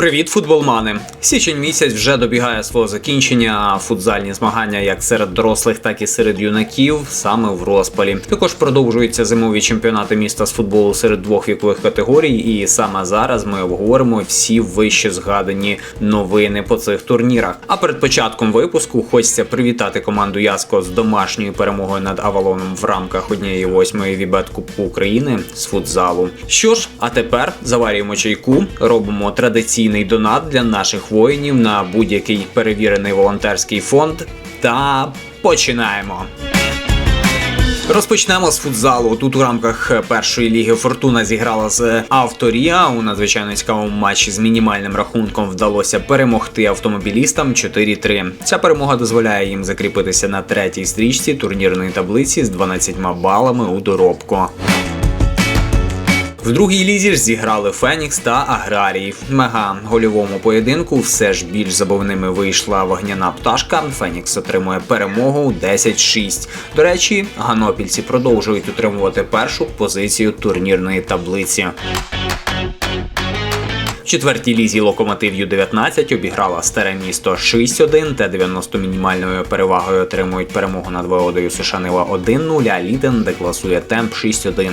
Привіт, футболмани! Січень місяць вже добігає свого закінчення. а Футзальні змагання як серед дорослих, так і серед юнаків саме в розпалі. Також продовжуються зимові чемпіонати міста з футболу серед двох вікових категорій. І саме зараз ми обговоримо всі вище згадані новини по цих турнірах. А перед початком випуску хочеться привітати команду Яско з домашньою перемогою над Авалоном в рамках однієї восьмої вібет Кубку України з футзалу. Що ж, а тепер заварюємо чайку, робимо традиційний донат для наших воїнів на будь-який перевірений волонтерський фонд та починаємо. Розпочнемо з футзалу. Тут у рамках першої ліги Фортуна зіграла з Авторія. У надзвичайно цікавому матчі з мінімальним рахунком вдалося перемогти автомобілістам 4-3. Ця перемога дозволяє їм закріпитися на третій стрічці турнірної таблиці з 12 балами у доробку. Другій лізі ж зіграли Фенікс та Аграрій. Мега гольовому поєдинку все ж більш забавними вийшла вогняна пташка. Фенікс отримує перемогу 10-6. До речі, ганопільці продовжують утримувати першу позицію турнірної таблиці. Четвертій лізі локомотив Ю-19 обіграла старе місто 6-1, Т-90 мінімальною перевагою отримують перемогу над воєводою Сушанила 1-0, а Ліден декласує темп 6-1.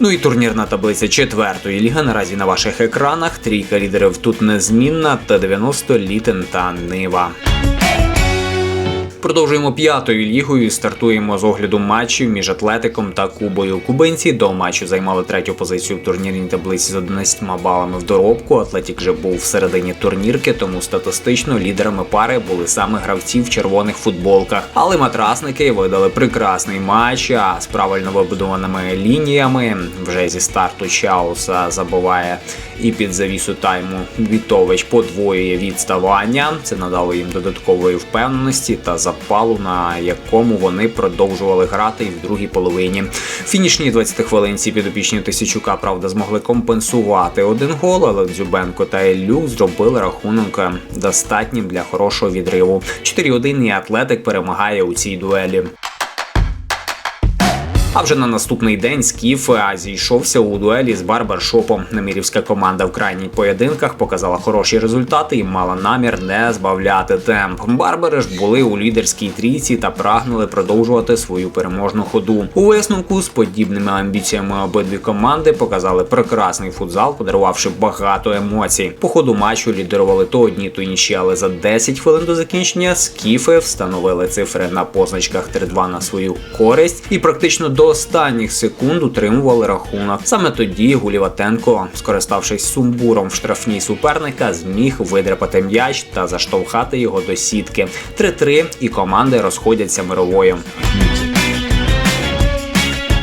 Ну і турнірна таблиця четвертої ліги наразі на ваших екранах. Трійка лідерів тут незмінна, Т-90, Літен та Нива. Продовжуємо п'ятою лігою. і Стартуємо з огляду матчів між Атлетиком та Кубою. Кубинці до матчу займали третю позицію в турнірній таблиці з 11 балами в доробку. Атлетік вже був всередині турнірки, тому статистично лідерами пари були саме гравці в червоних футболках. Але матрасники видали прекрасний матч. А з правильно вибудованими лініями вже зі старту Чауса забуває і під завісу тайму Вітович подвоює відставання. Це надало їм додаткової впевненості та запалу, на якому вони продовжували грати і в другій половині. В фінішній 20 хвилинці підопічні Тисячука, правда, змогли компенсувати один гол, але Дзюбенко та Іллюк зробили рахунок достатнім для хорошого відриву. 4-1 і Атлетик перемагає у цій дуелі. А вже на наступний день Скіф зійшовся у дуелі з барбершопом. Немірівська команда в крайніх поєдинках показала хороші результати і мала намір не збавляти темп. Барбери ж були у лідерській трійці та прагнули продовжувати свою переможну ходу. У висновку з подібними амбіціями обидві команди показали прекрасний футзал, подарувавши багато емоцій. По ходу матчу лідерували то одні, то інші, але за 10 хвилин до закінчення скіфи встановили цифри на позначках 3-2 на свою користь і практично до останніх секунд утримували рахунок. Саме тоді Гуліватенко, скориставшись сумбуром в штрафній суперника, зміг видряпати м'яч та заштовхати його до сітки. 3-3 і команди розходяться мировою.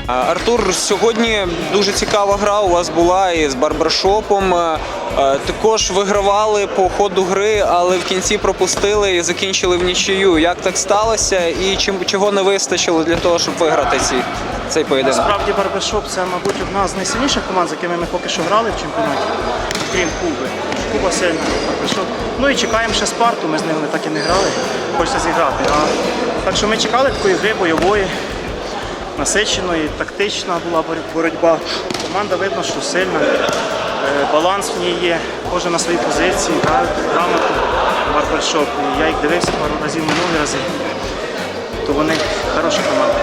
Артур, сьогодні дуже цікава гра у вас була із барбершопом. Е, е, Також вигравали по ходу гри, але в кінці пропустили і закінчили в нічию. Як так сталося і чим чого не вистачило для того, щоб виграти ці, цей поєдинок? Насправді Барбершоп це, мабуть, одна з найсильніших команд, з якими ми поки що грали в чемпіонаті, крім Куби. Куба сильна, Барбершоп. Ну і чекаємо ще Спарту, ми з ними так і не грали. Хочеться зіграти. А, так що ми чекали такої гри бойової, насиченої, тактична була боротьба. Команда видно, що сильна. Е, Баланс в ній є, кожен на своїй позиції, грають грамотно Барбершоп. І я їх дивився пару разів минулі рази то вони хороша команда.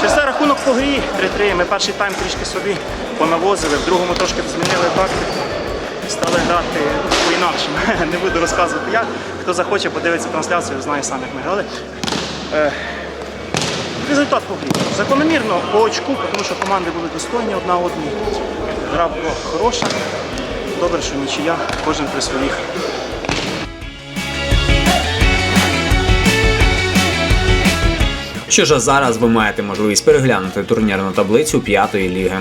Через це рахунок по грі 3-3. Ми перший тайм трішки собі понавозили, в другому трошки змінили тактику. Стали грати по-інакшому. Не буду розказувати як. Хто захоче, подивиться трансляцію, знає сам, як ми грали. Результат по. Закономірно по очку, тому що команди були достойні одна одній. Гра була хороша. Добре, що нічия, кожен при своїх. Що ж зараз ви маєте можливість переглянути турнірну таблицю п'ятої ліги.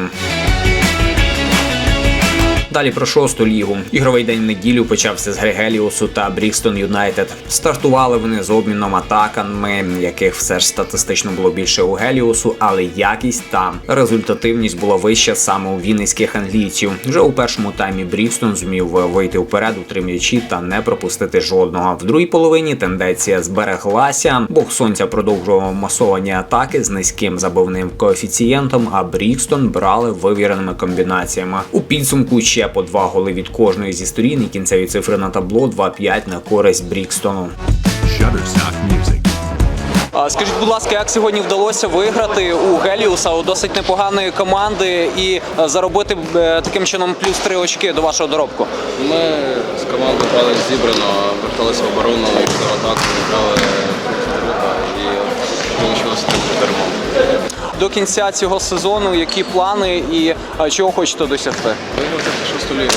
Далі про шосту лігу. Ігровий день неділю почався з Грегеліусу та Брікстон Юнайтед. Стартували вони з обміном атаками, яких все ж статистично було більше у Геліусу, але якість та результативність була вища саме у вінницьких англійців. Вже у першому таймі Брікстон зумів вийти вперед у три та не пропустити жодного. В другій половині тенденція збереглася. Бог сонця продовжував масовані атаки з низьким забивним коефіцієнтом, а Брікстон брали вивіреними комбінаціями. У підсумку ще по два голи від кожної зі сторін. І кінцеві цифри на табло 2-5 на користь Брікстону. Скажіть, будь ласка, як сьогодні вдалося виграти у Геліуса у досить непоганої команди і е, заробити е, таким чином плюс три очки до вашого доробку? Ми з командою грали зібрано, верталися в оборону і в атаку, грали До кінця цього сезону які плани і е, чого хочете досягти? Виграти шосту лігу.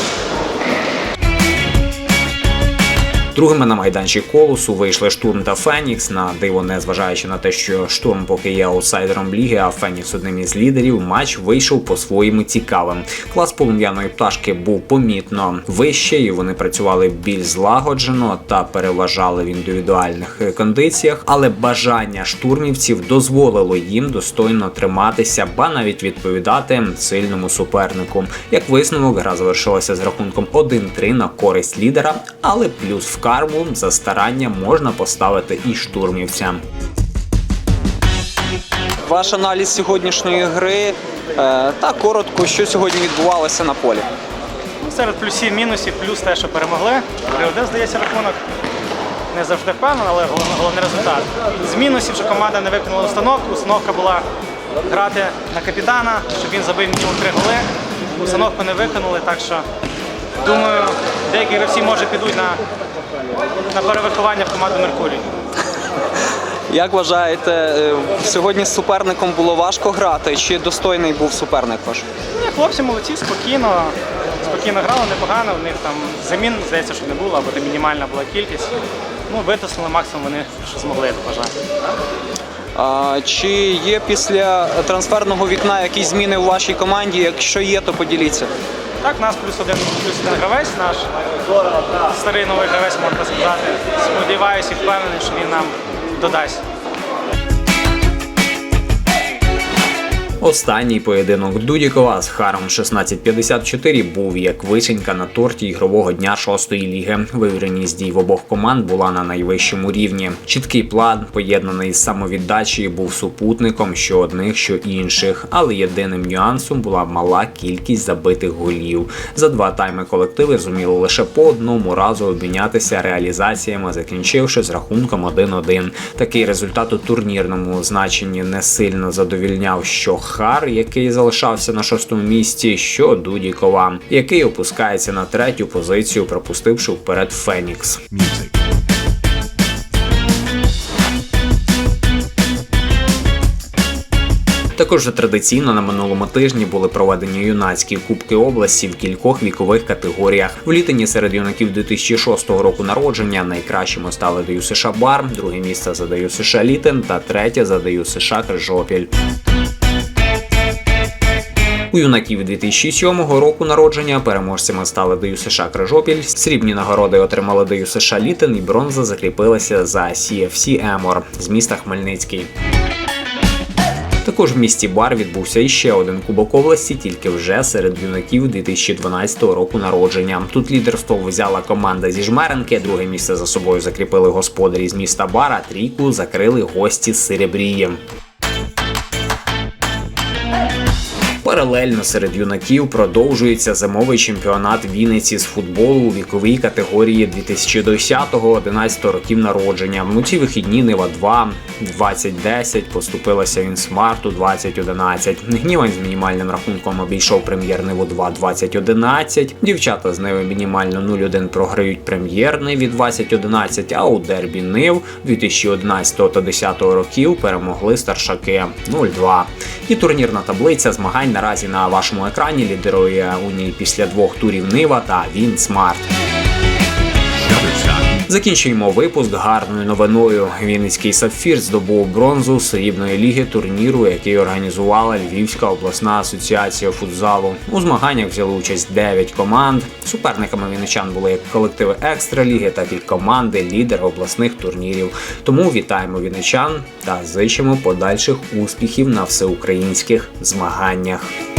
Другими на майданчик колосу вийшли штурм та Фенікс. На диво, не зважаючи на те, що штурм поки є аутсайдером ліги, а Фенікс одним із лідерів. Матч вийшов по-своєму цікавим. Клас полум'яної пташки був помітно вищий. Вони працювали більш злагоджено та переважали в індивідуальних кондиціях, але бажання штурмівців дозволило їм достойно триматися, ба навіть відповідати сильному супернику. Як висновок, гра завершилася з рахунком 1-3 на користь лідера, але плюс в карму за старання можна поставити і штурмівцям. Ваш аналіз сьогоднішньої гри е, та коротко, що сьогодні відбувалося на полі. Серед плюсів, мінусів, плюс те, що перемогли. 3-1, здається, рахунок. Не завжди впевнений, але головний, головний результат. З мінусів, що команда не виконала установку. Установка була грати на капітана, щоб він забив мінімум три голи. Установку не виконали, так що думаю, деякі гравці може підуть на, на перевиховання в команду Меркурій. Як вважаєте, е, сьогодні з суперником було важко грати? Чи достойний був суперник ваш? Ні, хлопці молодці, спокійно, спокійно грали, непогано. У них там замін, здається, що не було, або там мінімальна була кількість. Ну, витиснули максимум вони, що змогли, я вважаю. А, чи є після трансферного вікна якісь зміни у вашій команді? Якщо є, то поділіться. Так, нас плюс один, плюс один гравець, наш старий новий гравець, можна сказати. Сподіваюся і впевнений, що він нам додасть. Останній поєдинок Дудікова з Харом 1654 був як вишенька на торті ігрового дня шостої ліги. Вивіреність дій в обох команд була на найвищому рівні. Чіткий план, поєднаний з самовіддачею, був супутником що одних, що інших. Але єдиним нюансом була мала кількість забитих голів. За два тайми колективи зуміли лише по одному разу обмінятися реалізаціями, закінчивши з рахунком 1-1. Такий результат у турнірному значенні не сильно задовільняв що Хар, який залишався на шостому місці, що Дудікова, який опускається на третю позицію, пропустивши вперед Фенікс. Також традиційно на минулому тижні були проведені юнацькі кубки області в кількох вікових категоріях. В літині серед юнаків 2006 року народження найкращими стали Даю США Бар, друге місце за Даю США Літин та третє за Даю США Крижопіль. У юнаків 2007 року народження переможцями стали Даю США Крижопіль, срібні нагороди отримали Даю США Літин і бронза закріпилася за CFC Емор з міста Хмельницький. Також в місті Бар відбувся іще один кубок області, тільки вже серед юнаків 2012 року народження. Тут лідерство взяла команда зі Жмеренки, друге місце за собою закріпили господарі з міста Бар, а трійку закрили гості з Серебрії. Паралельно серед юнаків продовжується зимовий чемпіонат Вінниці з футболу у віковій категорії 2010-11 років народження. У ці вихідні Нива 2 2010 поступилася він Смарту 2011. Гнівань з мінімальним рахунком обійшов прем'єр Ниву 2 2011. Дівчата з Ниви мінімально 0-1 програють прем'єр Ниві 2011, а у дербі Нив 2011 та 10 років перемогли старшаки 0-2. І турнірна таблиця змагань наразі на вашому екрані лідерує у ній після двох турів Нива та Він Смарт. Закінчуємо випуск гарною новиною. Вінницький сапфір здобув бронзу срібної ліги турніру, який організувала Львівська обласна асоціація футзалу. У змаганнях взяли участь 9 команд. Суперниками вінничан були як колективи екстраліги, так і команди лідер обласних турнірів. Тому вітаємо вінничан та зичимо подальших успіхів на всеукраїнських змаганнях.